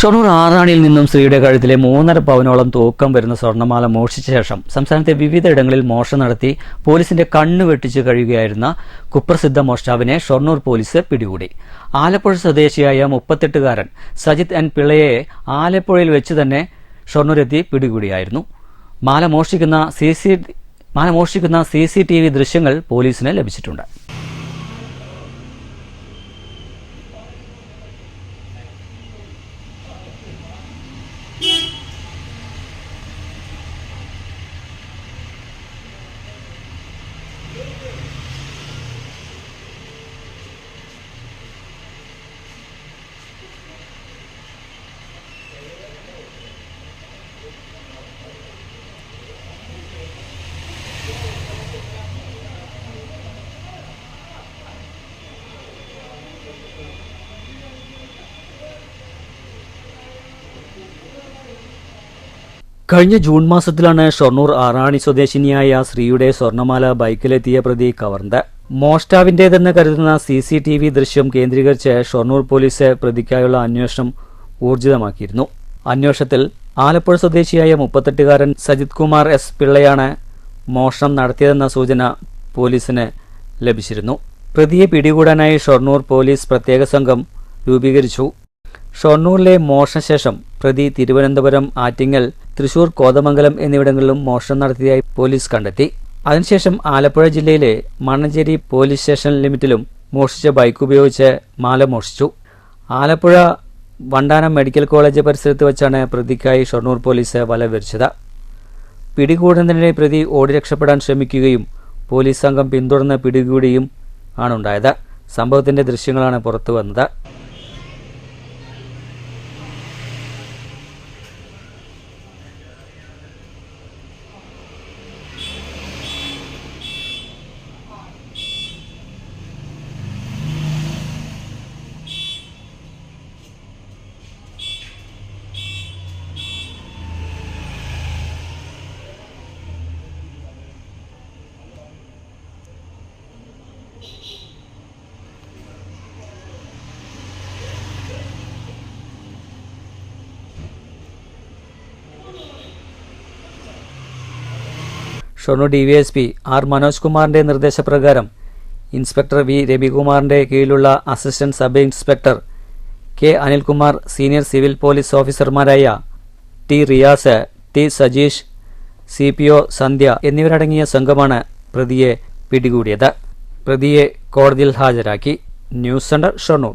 ഷൊർണൂർ ആറാണിയിൽ നിന്നും സ്ത്രീയുടെ കഴുത്തിലെ മൂന്നര പവനോളം തൂക്കം വരുന്ന സ്വർണമാല മോഷ്ടിച്ച ശേഷം സംസ്ഥാനത്തെ വിവിധ ഇടങ്ങളിൽ മോഷണം നടത്തി പോലീസിന്റെ കണ്ണു വെട്ടിച്ച് കഴിയുകയായിരുന്ന കുപ്രസിദ്ധ മോഷ്ടാവിനെ ഷൊർണൂർ പോലീസ് പിടികൂടി. ആലപ്പുഴ സ്വദേശിയായ മുപ്പത്തെട്ടുകാരൻ സജിത് എൻ പിള്ളയെ ആലപ്പുഴയിൽ വെച്ച് തന്നെ ഷൊർണൂരെത്തി പിടികൂടിയായിരുന്നു. മാല മോഷ്ടിക്കുന്ന സി സി മാല മോഷ്ടിക്കുന്ന സി സി ടി വി ദൃശ്യങ്ങൾ പോലീസിന് ലഭിച്ചിട്ടുണ്ട്. Thank you. കഴിഞ്ഞ ജൂൺ മാസത്തിലാണ് ഷൊർണൂർ ആറാണി സ്വദേശിനിയായ സ്ത്രീയുടെ സ്വർണമാല ബൈക്കിലെത്തിയ പ്രതി കവർന്നത് മോഷ്ടാവിന്റേതെന്ന് കരുതുന്ന സി സി ടി വി ദൃശ്യം കേന്ദ്രീകരിച്ച് ഷൊർണൂർ പോലീസ് പ്രതിക്കായുള്ള അന്വേഷണം ഊർജിതമാക്കിയിരുന്നു. അന്വേഷണത്തിൽ ആലപ്പുഴ സ്വദേശിയായ മുപ്പത്തെട്ടുകാരൻ സജിത് കുമാർ എസ് പിള്ളയാണ് മോഷണം നടത്തിയതെന്ന സൂചന പോലീസിന് ലഭിച്ചിരുന്നു. പ്രതിയെ പിടികൂടാനായി ഷൊർണൂർ പോലീസ് പ്രത്യേക സംഘം രൂപീകരിച്ചു. ഷൊർണൂരിലെ മോഷണശേഷം പ്രതി തിരുവനന്തപുരം ആറ്റിങ്ങൽ തൃശൂർ കോതമംഗലം എന്നിവിടങ്ങളിലും മോഷണം നടത്തിയതായി പോലീസ് കണ്ടെത്തി. അതിനുശേഷം ആലപ്പുഴ ജില്ലയിലെ മണ്ണഞ്ചേരി പോലീസ് സ്റ്റേഷൻ ലിമിറ്റിലും മോഷ്ടിച്ച ബൈക്ക് ഉപയോഗിച്ച് മാല മോഷ്ടിച്ചു. ആലപ്പുഴ വണ്ടാനം മെഡിക്കൽ കോളേജ് പരിസരത്ത് വെച്ചാണ് പ്രതിക്കായി ഷൊർണൂർ പോലീസ് വല വിരിച്ചത് പിടികൂടുന്നതിനിടെ പ്രതി ഓടി രക്ഷപ്പെടാൻ ശ്രമിക്കുകയും പോലീസ് സംഘം പിന്തുടർന്ന് പിടികൂടിയും ആണുണ്ടായത് സംഭവത്തിന്റെ ദൃശ്യങ്ങളാണ് പുറത്തു വന്നത് ഷൊർണൂർ പി ആർ മനോജ് കുമാറിന്റെ നിർദ്ദേശപ്രകാരം ഇൻസ്പെക്ടർ വി രവികുമാറിന്റെ കീഴിലുള്ള assistant sub inspector K Anilkumar senior civil police ഓഫീസർമാരായ T Riyas T Sajeesh C P O Sandhya എന്നിവരടങ്ങിയ സംഘമാണ് പ്രതിയെ പിടികൂടിയത്. പ്രതിയെ കോടതിയിൽ ഹാജരാക്കി. News centre Shoranur.